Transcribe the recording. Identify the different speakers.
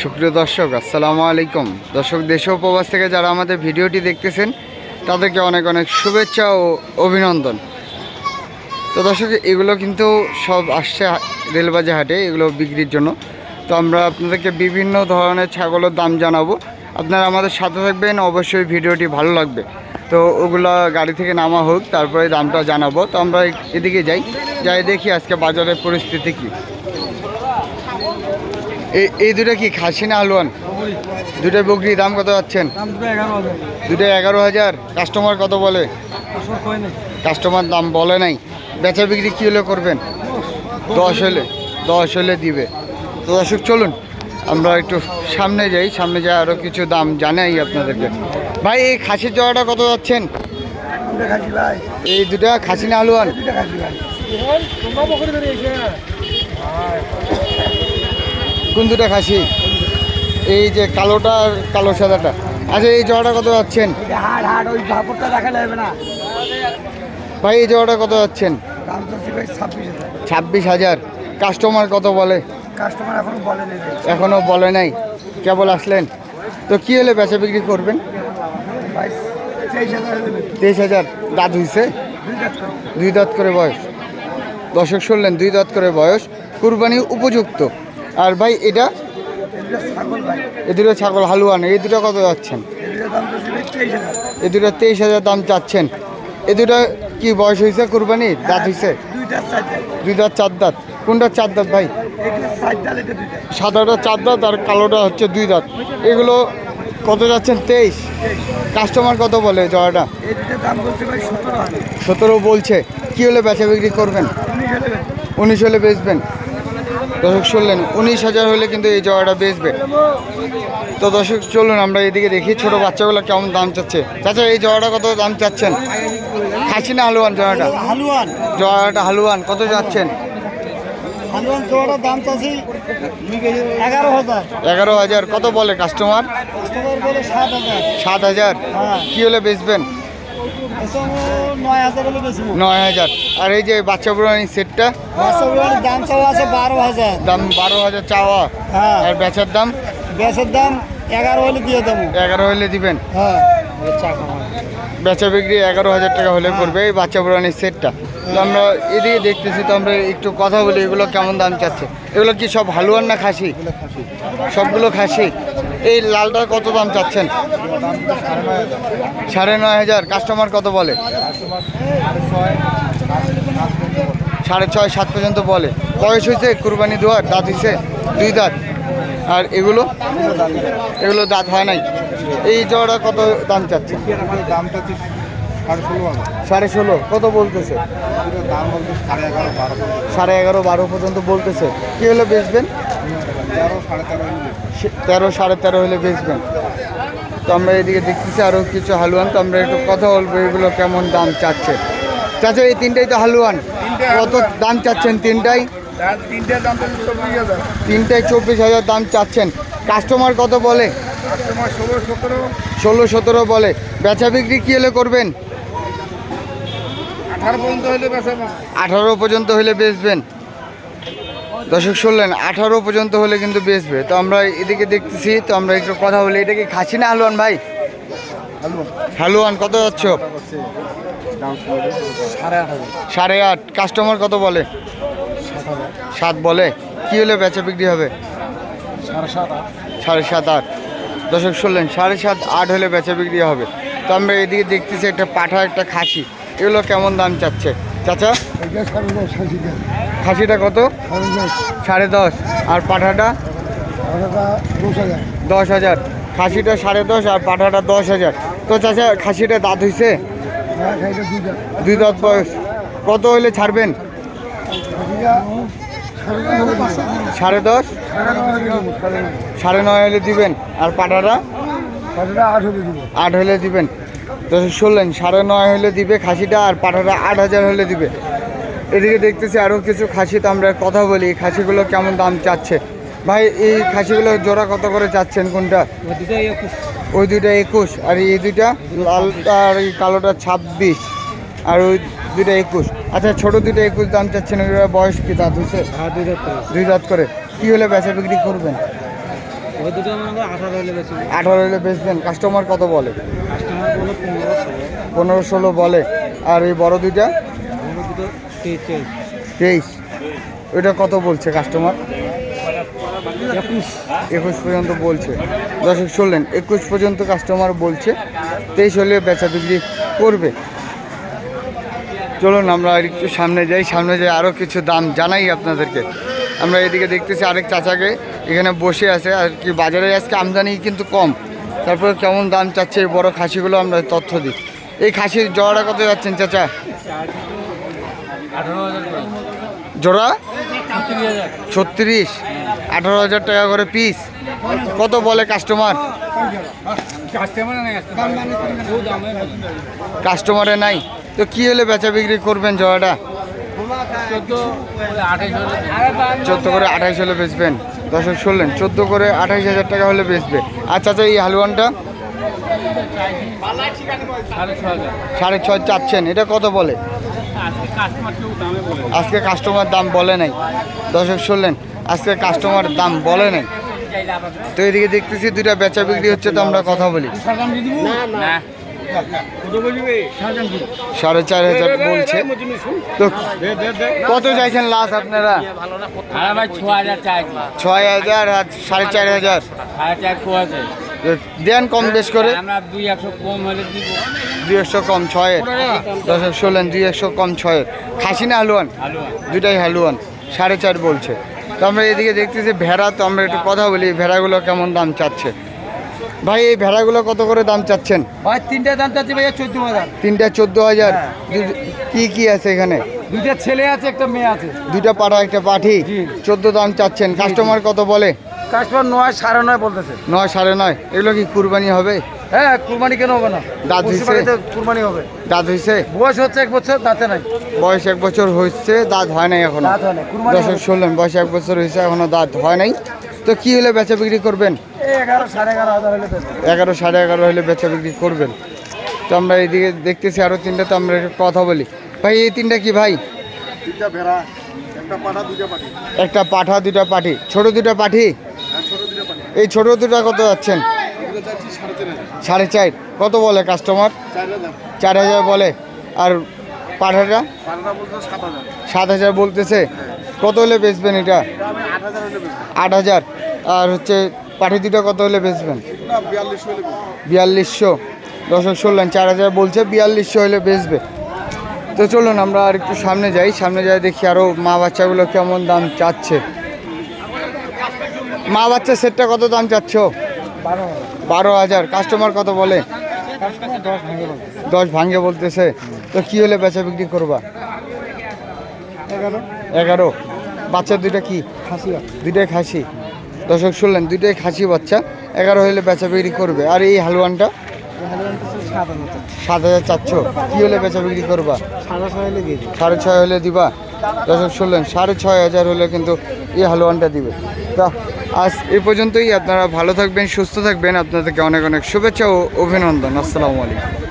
Speaker 1: সুপ্রিয় দর্শক, আসসালামু আলাইকুম। দর্শক, দেশ উপবাস থেকে যারা আমাদের ভিডিওটি দেখতেছেন, তাদেরকে অনেক অনেক শুভেচ্ছা ও অভিনন্দন। তো দর্শক, এগুলো কিন্তু সব আসছে রেলবাজি হাটে, এগুলো বিক্রির জন্য। তো আমরা আপনাদেরকে বিভিন্ন ধরনের ছাগলের দাম জানাব। আপনারা আমাদের সাথে থাকবেন, অবশ্যই ভিডিওটি ভালো লাগবে। তো ওগুলো গাড়ি থেকে নামা হোক, তারপরে দামটা জানাব। তো আমরা এদিকে যাই যাই দেখি আজকে বাজারের পরিস্থিতি কী। এই এই দুটো কি খাসি না আলুয়ান দুটো বকরি দাম কত যাচ্ছেন?
Speaker 2: দাম দুটো এগারো হাজার।
Speaker 1: কাস্টমার কত বলে? কাস্টমার দাম বলে নাই। বেচা বিক্রি কী হলে করবেন? দশ হলে দশ হলে দিবে। তো দর্শক চলুন আমরা একটু সামনে যাই। সামনে যাই আরও কিছু দাম জানাই আপনাদেরকে। ভাই এই খাসির জগাটা কত যাচ্ছেন?
Speaker 2: দুটো খাসি ভাই।
Speaker 1: এই দুটা খাসি না আলুয়ান
Speaker 2: দুটো খাসি ভাই তোমরা পকেটে ধরে এসে
Speaker 1: কোন দুটা খাসি? এই যে কালোটা আর কালো সাদাটা। আচ্ছা এই জগাটা কত যাচ্ছেন? ভাই এই জগাটা কত যাচ্ছেন?
Speaker 2: ছাব্বিশ হাজার।
Speaker 1: কাস্টমার কত বলে?
Speaker 2: কাস্টমার এখনও বলে নেই
Speaker 1: এখনও বলে নাই। কেবল আসলেন। তো কী হলে বেচা বিক্রি করবেন?
Speaker 2: তেইশ হাজার
Speaker 1: দাঁত হইছে?
Speaker 2: দুই কাজ
Speaker 1: দুই দাঁত করে বয়স। দর্শক শুনলেন দুই দাঁত করে বয়স। কুরবানি উপযুক্ত। আর ভাই এটা? এ দুটো ছাগল হালুয়ান এই দুটো কত যাচ্ছেন? এ দুটো তেইশ হাজার দাম চাচ্ছেন। এ দুটো কি বয়স হয়েছে কুরবানি দাঁত হইছে
Speaker 2: দুইটা
Speaker 1: দুই দাঁত। চার দাঁত। কোনটা চার দাঁত ভাই? সাদাটা চার দাঁত আর কালোটা হচ্ছে দুই দাঁত। এগুলো কত যাচ্ছেন? তেইশ। কাস্টমার কত বলে জয়াটা?
Speaker 2: সতেরো
Speaker 1: বলছে। কি হলে বেচা বিক্রি করবেন?
Speaker 2: উনিশ
Speaker 1: হলে বেচবেন। দর্শক শুনলেন উনিশ হাজার হলে কিন্তু এই জয়াটা বেচবে। তো দর্শক চলুন আমরা এদিকে দেখি ছোট বাচ্চাগুলো কেমন দাম চাচ্ছে। চাচা এই জয়াটা কত দাম চাচ্ছেন? খাসি না হালুয়ান জয়াটা?
Speaker 2: হালুয়ান।
Speaker 1: জয়াটা হালুয়ান কত যাচ্ছেন?
Speaker 2: হালুয়ান জোড়াটার দাম চাচ্ছি এগারো হাজার।
Speaker 1: কত বলে কাস্টমার?
Speaker 2: সাত হাজার। হ্যাঁ।
Speaker 1: কি হলে বেচবেন?
Speaker 2: নয় হাজার
Speaker 1: আর এই যে বাচ্চা সেটটা?
Speaker 2: দাম চাওয়া আছে বারো হাজার।
Speaker 1: দাম বারো হাজার চাওয়া।
Speaker 2: হ্যাঁ।
Speaker 1: আর বেচার দাম?
Speaker 2: গ্যাসের দাম এগারো হলে দিয়ে দেবো।
Speaker 1: এগারো হলে দিবেন?
Speaker 2: হ্যাঁ।
Speaker 1: বেচা বিক্রি এগারো হাজার টাকা হলে পড়বে এই বাচ্চা সেটটা। তো আমরা এদিকে দেখতেছি তো আমরা একটু কথা বলি এগুলো কেমন দাম চাচ্ছে? এগুলো কি সব হালুয়ান না খাসি। সবগুলো খাসি? এই লালটার কত দাম চাচ্ছেন? সাড়ে নয় হাজার। কাস্টমার কত বলে? সাড়ে ছয়, সাত পর্যন্ত বলে। বয়স হয়েছে, কুরবানি দুয়ার, দাঁত হয়েছে দুই দাঁত। আর এগুলো? এগুলো দাঁত হয় নাই। এই জোড়া কত দাম চাচ্ছে
Speaker 2: দাম চাচ্ছি সাড়ে ষোলো।
Speaker 1: কত বলতেছে?
Speaker 2: সাড়ে এগারো, বারো
Speaker 1: পর্যন্ত বলতেছে। কী হলে বেচবেন?
Speaker 2: তেরো সাড়ে তেরো
Speaker 1: হলে বেচবেন। তো আমরা এদিকে দেখতেছি আরও কিছু হালুয়ান তো আমরা একটু কথা বলব এগুলো কেমন দাম চাচ্ছে। চাচা এই তিনটাই তো হালুয়ান। কত দাম চাচ্ছেন তিনটাই?
Speaker 2: তিনটে দাম তো চব্বিশ হাজার।
Speaker 1: দাম চাচ্ছেন। কাস্টমার কত বলে?
Speaker 2: ষোলো সতেরো।
Speaker 1: বলে। বেচা বিক্রি কী হলে করবেন?
Speaker 2: আঠারো পর্যন্ত হলে
Speaker 1: বেচবেন। দর্শক শুনলেন আঠারো পর্যন্ত হলে কিন্তু বেচবে। তো আমরা এদিকে দেখতেছি তো আমরা একটু কথা বলি। এটা কি খাসি না হালুয়ান ভাই? হালুয়ান। কত যাচ্ছ?
Speaker 2: সাড়ে আট
Speaker 1: কাস্টমার কত বলে?
Speaker 2: সাত
Speaker 1: বলে। কি হলে বেচা বিক্রি হবে?
Speaker 2: সাড়ে সাত আট।
Speaker 1: সাড়ে সাত আট। দর্শক শুনলেন সাড়ে সাত আট হলে বেচা বিক্রি হবে। তো আমরা এদিকে দেখতেছি একটা পাঠা একটা খাসি। এগুলো কেমন দাম চাচ্ছে? চাচা? খাসিটা কত?
Speaker 2: সাড়ে দশ।
Speaker 1: আর পাঠাটা?
Speaker 2: দশ হাজার।
Speaker 1: খাসিটা সাড়ে দশ আর পাঠাটা দশ হাজার। তো চাচা খাসিটা দাঁত হইছে?
Speaker 2: হ্যাঁ
Speaker 1: দুই দাঁত। বয়স। কত হইলে ছাড়বেন?
Speaker 2: সাড়ে দশ
Speaker 1: সাড়ে
Speaker 2: নয় হলে
Speaker 1: দিবেন। আর পাঠাটা?
Speaker 2: আট হলে
Speaker 1: দিবেন। তো শুনলেন সাড়ে নয় হলে দিবে খাসিটা আর পাঠাটা আট হাজার হলে দিবে। এদিকে দেখতেছি আরও কিছু খাসি তো আমরা কথা বলি। খাসিগুলো কেমন দাম চাচ্ছে? ভাই এই খাসিগুলো জোড়া কত করে চাচ্ছেন কোনটা? ওই দুইটা একুশ। আর এই দুইটা লালটা আর এই কালোটা ছাব্বিশ আর ওই দুইটা একুশ। আচ্ছা ছোটো দুইটা একুশ দাম চাচ্ছেন ওইগুলোর বয়স কি দাঁত হয়েছে
Speaker 2: হ্যাঁ দুই
Speaker 1: দাঁত করে। কি হলে বেচা বিক্রি করবেন?
Speaker 2: আঠারো হলে
Speaker 1: বেচবেন। কাস্টমার কত বলে?
Speaker 2: পনেরো ষোলো
Speaker 1: বলে। আর এই বড় দুইটা?
Speaker 2: তেইশ।
Speaker 1: ওইটা কত বলছে কাস্টমার
Speaker 2: একুশ।
Speaker 1: একুশ পর্যন্ত বলছে। দর্শক শুনলেন একুশ পর্যন্ত কাস্টমার বলছে তেইশ হলে বেচা বিক্রি করবে। চলুন আমরা একটু সামনে যাই। সামনে যাই আরও কিছু দাম জানাই আপনাদেরকে। আমরা এদিকে দেখতেছি আরেক চাচাকে এখানে বসে আছে। আর কি বাজারে আজকে আমদানি কিন্তু কম। তারপরে কেমন দাম চাচ্ছে এই বড় খাসিগুলো আমরা তথ্য দিই। এই খাসির জোড়াটা কত যাচ্ছেন চাচা? জোড়া?
Speaker 2: ছত্রিশ
Speaker 1: আঠারো হাজার টাকা করে পিস কত বলে কাস্টমার
Speaker 2: কাস্টমার নাই
Speaker 1: তো কি হলে বেচা বিক্রি করবেন জোড়াটা?
Speaker 2: চোদ্দ
Speaker 1: করে আঠাইশ হলে বেচবেন। দর্শক শুনলেন চোদ্দ করে আঠাইশ হাজার টাকা হলে বেচবে। আচ্ছা আচ্ছা এই হালুয়ানটা?
Speaker 2: সাড়ে
Speaker 1: ছয় চাচ্ছেন। এটা কত বলে?
Speaker 2: আজকে কাস্টমার দামে বলে
Speaker 1: আজকে কাস্টমার দাম বলে নাই। দর্শক শুনলেন আজকে কাস্টমার দাম বলে নাই। তো এদিকে দেখতেছি দুইটা বেচা বিক্রি হচ্ছে তো আমরা কথা বলি।
Speaker 2: সাজান দিয়ে দিব? না কত বলবি? সাজান দিব
Speaker 1: সাড়ে চার হাজার বলছে। তো কত চাইছেন লাস্ট আপনারা? ছয় হাজার আর সাড়ে চার হাজার। দেন কম বেশ করে।
Speaker 2: আমরা দুই একশো কম হলে দিব।
Speaker 1: দুই একশো কম ছয়ের। শুনলেন দুই একশো কম ছয়ের। খাসি না হালুয়ান? দুটাই হালুয়ান। সাড়ে চার বলছে। তো আমরা এদিকে দেখতেছি ভেড়া তো আমরা একটু কথা বলি ভেড়াগুলো কেমন দাম চাচ্ছে? ভাই এই ভেড়াগুলো কত করে দাম চাচ্ছেন?
Speaker 2: ভাই তিনটা দাম চাচ্ছি ভাইয়া চোদ্দ হাজার।
Speaker 1: তিনটা চোদ্দ হাজার?
Speaker 2: হ্যাঁ।
Speaker 1: কি কি আছে এখানে?
Speaker 2: দুইটা ছেলে আছে একটা মেয়ে আছে।
Speaker 1: দুইটা পাঠা একটা পাঠি। চোদ্দ দাম চাচ্ছেন। কাস্টমার কত বলে?
Speaker 2: কাস্টমার নয় সাড়ে নয় বলতেছে।
Speaker 1: নয় সাড়ে নয়। এগুলো কি কুরবানি হবে?
Speaker 2: হ্যাঁ কুরবানি কেন হবে না?
Speaker 1: দাঁত হইছে?
Speaker 2: কুরবানি হবে।
Speaker 1: দাঁত হয়েছে
Speaker 2: বয়স হচ্ছে এক বছর দাঁতে নাই।
Speaker 1: বয়স এক বছর হচ্ছে দাঁত হয় নাই এখনও।
Speaker 2: দাঁত হয় নাই,
Speaker 1: দর্শক শুনলেন বয়স এক বছর হয়েছে এখনও দাঁত হয় নাই। তো কি হলে বেচা বিক্রি করবেন?
Speaker 2: এগারো সাড়ে এগারো হাজার হলে
Speaker 1: এগারো সাড়ে এগারো হলে বেচা বিক্রি করবেন। তো আমরা এইদিকে দেখতেছি আরও তিনটা তো আমরা একটু কথা বলি। ভাই এই তিনটা কি ভাই?
Speaker 2: তিনটা ভেড়া একটা পাঠা দুইটা পাঠি।
Speaker 1: একটা পাঠা দুটা পাঠি। ছোট দুটা পাঠি
Speaker 2: হ্যাঁ ছোট দুইটা পাঠি
Speaker 1: এই ছোট দুটা কত যাচ্ছেন?
Speaker 2: সাড়ে
Speaker 1: চার। কত বলে কাস্টমার
Speaker 2: চার হাজার
Speaker 1: বলে। আর পাঠাটা?
Speaker 2: সাত হাজার
Speaker 1: বলতেছে। কত হলে বেচবেন এটা?
Speaker 2: আট হাজার।
Speaker 1: আর হচ্ছে পাঠি দুটা কত হলে বেচবেন? বিয়াল্লিশশো। দর্শক, শুনলেন, চার হাজার বলছে, বিয়াল্লিশশো হলে বেচবে। তো চলুন, আমরা আর একটু সামনে যাই। সামনে যাই দেখি আরও মা বাচ্চাগুলো কেমন দাম চাচ্ছে। মা বাচ্চা সেটটা কত দাম চাচ্ছ?
Speaker 2: বারো হাজার।
Speaker 1: কাস্টমার কত বলে?
Speaker 2: দশ ভেঙে
Speaker 1: বলতেছে। তো কি হলে বেচা বিক্রি করবা?
Speaker 2: এগারো।
Speaker 1: বাচ্চা দুইটা কি? দুইটাই খাসি। দর্শক শুনলেন, দুইটাই খাসি বাচ্চা। এগারো হলে বেচা বিক্রি করবে। আর এই হালুয়ানটা?
Speaker 2: সাত হাজার
Speaker 1: চাচ্ছ। কি হলে বেচা বিক্রি করবা?
Speaker 2: সাড়ে ছয় হলে
Speaker 1: দিবা। দর্শক শুনলেন, সাড়ে ছয় হাজার হলে কিন্তু এই হালুয়ানটা দিবে। তা আজ এ পর্যন্তই। আপনারা ভালো থাকবেন, সুস্থ থাকবেন। আপনাদেরকে অনেক অনেক শুভেচ্ছা ও অভিনন্দন। আসসালামু আলাইকুম।